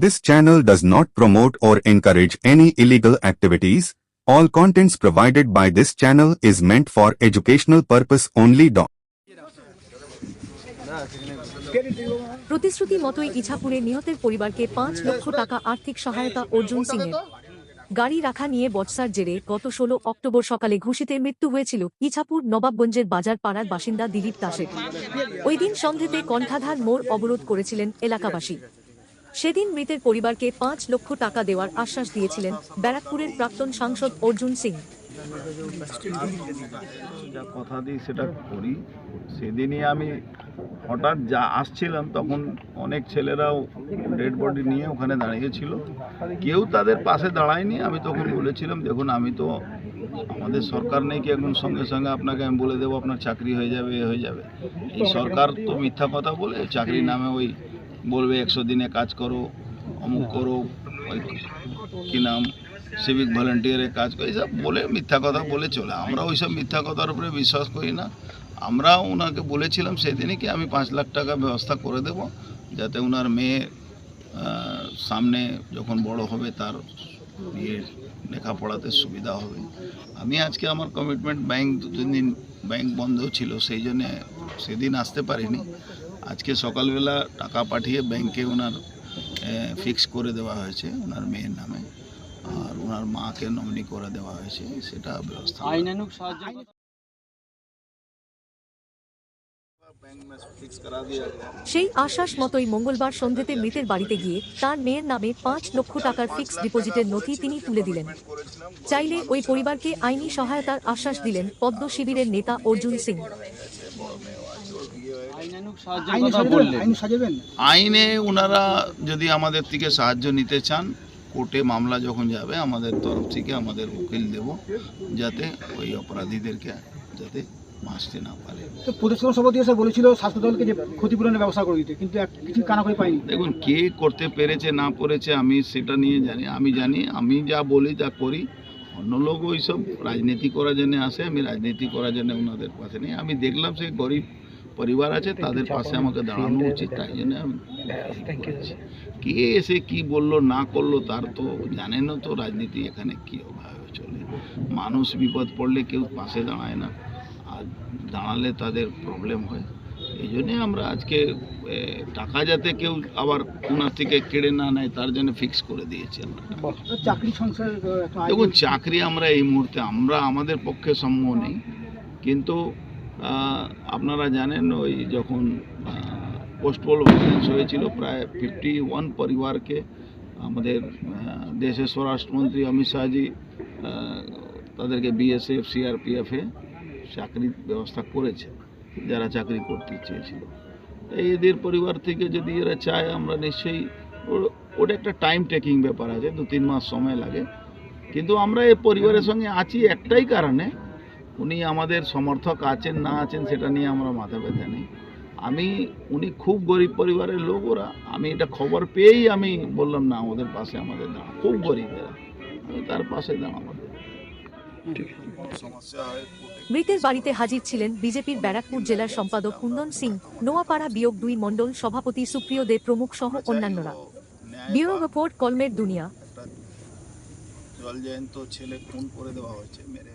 This channel does not promote or encourage any illegal activities. All contents provided by this channel is meant for educational purpose only. প্রতিশ্রুতি মতোই ইছাপুরে নিহতের পরিবারকে পাঁচ লক্ষ টাকা আর্থিক সহায়তা অর্জুন সিংয়ের গাড়ি রাখা নিয়ে বচসার জেরে গত ষোলো অক্টোবর সকালে ঘুষিতে মৃত্যু হয়েছিল ইছাপুর নবাবগঞ্জের বাজার পাড়ার বাসিন্দা দিলীপ দাসের ওই দিন সন্ধ্যেতে কণ্ঠাধার মোড় অবরোধ করেছিলেন এলাকাবাসী সেদিন মৃতের পরিবারকে পাঁচ লক্ষ টাকা দেওয়ার আশ্বাস দিয়েছিলেন ব্যারাকপুরের প্রাক্তন সাংসদ অর্জুন সিং। যা কথা দিই সেটা করি, সেদিনই আমি হঠাৎ যা আসছিলাম, তখন অনেক ছেলেরাও ডেড বডি নিয়ে ওখানে দাঁড়িয়েছিল কেউ তাদের পাশে দাঁড়ায়নি, আমি তখন বলেছিলাম, দেখুন, আমি তো, আমাদের সরকার নেই কি এখন সঙ্গে সঙ্গে আপনাকে আমি বলে দেবো আপনার চাকরি হয়ে যাবে, এ হয়ে যাবে। এই সরকার তো মিথ্যা কথা বলে চাকরি নামে ওই বলবে একশো দিনে কাজ করো, অমুক করো, কি নাম সিভিক ভলেন্টিয়ারে কাজ করে, এইসব বলে মিথ্যা কথা বলে চলে। আমরা ওইসব মিথ্যা কথার উপরে বিশ্বাস করি না। আমরা ওনাকে বলেছিলাম সেদিনই কি আমি পাঁচ লাখ টাকা ব্যবস্থা করে দেব, যাতে ওনার মেয়ে সামনে যখন বড় হবে তার বিয়ে লেখাপড়াতে সুবিধা হবে। আমি আজকে আমার কমিটমেন্ট ব্যাংক দু তিন দিন ব্যাংক বন্ধ ছিল, সেই জন্যে সেদিন আসতে পারিনি। আজকে সকালবেলা টাকা পাঠিয়ে ব্যাংকে ওনার ফিক্স করে দেওয়া হয়েছে ওনার মেয়ের নামে। আর ওনার মাকে নমিনি করে দেওয়া হয়েছে সেটা ব্যবস্থা আইনানুক সাহায্য সেই আশ্বাস মতোই মঙ্গলবার সন্ধ্যেতে মৃতের বাড়িতে গিয়ে তার মেয়ের নামে পাঁচ লক্ষ টাকার ফিক্সড ডিপোজিটের নথি তিনি তুলে দিলেন। চাইলে ওই পরিবারকে আইনি সহায়তার আশ্বাস দিলেন পদ্ম শিবিরের নেতা অর্জুন সিং। আইনে ওনারা যদি আমাদের থেকে সাহায্য নিতে চান কোর্টে মামলা যখন যাবে আমাদের তরফ থেকে আমাদের উকিল দেব যাতে ওই অপরাধীদেরকে যাতে বাঁচতে না পারে। তো প্রদেশের সভাপতি এসে বলেছিল স্বাস্থ্য যে ক্ষতিপূরণের ব্যবস্থা করে দিতে কিন্তু কিছু কানাকড়ি পাইনি। দেখুন কে করতে পেরেছে না পেরেছে আমি সেটা নিয়ে জানি আমি জানি আমি যা বলি তা করি। অন্য লোক ওইসব রাজনীতি করার জন্য আসে আমি রাজনীতি করার জন্য ওনাদের পাশে নেই। আমি দেখলাম সে গরিব পরিবার আছে তাদের পাশে আমাকে দাঁড়ানো উচিত তাই জন্য আমি কে এসে কি বলল না করল তার তো জানেন তো রাজনীতি এখানে কি ভাবে চলে। মানুষ বিপদ পড়লে কেউ পাশে দাঁড়ায় না আর দাঁড়ালে তাদের প্রবলেম হয়। এই জন্যে আমরা আজকে টাকা যাতে কেউ আবার ওনার থেকে কেড়ে না নেয় তার জন্য ফিক্স করে দিয়েছি আমরা চাকরি সংসার দেখুন চাকরি আমরা এই মুহূর্তে আমরা আমাদের পক্ষে সম্ভব নেই কিন্তু আপনারা জানেন ওই যখন পোস্টপোল ভায়োলেন্স হয়েছিল প্রায় ফিফটি ওয়ান পরিবারকে, আমাদের দেশের স্বরাষ্ট্রমন্ত্রী অমিত শাহজি তাদেরকে বিএসএফ সিআরপিএফে চাকরির ব্যবস্থা করেছে, যারা চাকরি করতে চেয়েছিল। এদের পরিবার থেকে যদি এরা চায়, আমরা নিশ্চয়ই ওটা একটা টাইম টেকিং ব্যাপার আছে দু তিন মাস সময় লাগে। কিন্তু আমরা এই পরিবারের সঙ্গে আছি একটাই কারণে উনি আমাদের সমর্থক আছেন না আছেন সেটা নিয়ে আমরা মাথা ব্যথা নেই। আমি উনি খুব গরিব পরিবারের লোক ওরা। আমি এটা খবর পেয়েই আমি বললাম না ওদের পাশে আমাদের দাঁড়া খুব গরিব এরা। আমি তার পাশে দাঁড়াবো। সমস্যা মৃতের বাড়িতে হাজির ছিলেন বিজেপির ব্যারাকপুর জেলার সম্পাদক কুন্দন সিং নোয়াপাড়া বিয়োগ দুই মণ্ডল সভাপতি সুপ্রিয় দে প্রমুখ সহ অন্যান্যরা। ব্যুরো রিপোর্ট কলমের দুনিয়া। জল জয়ন্ত ছেলে খুন করে দেওয়া হয়েছে মেরে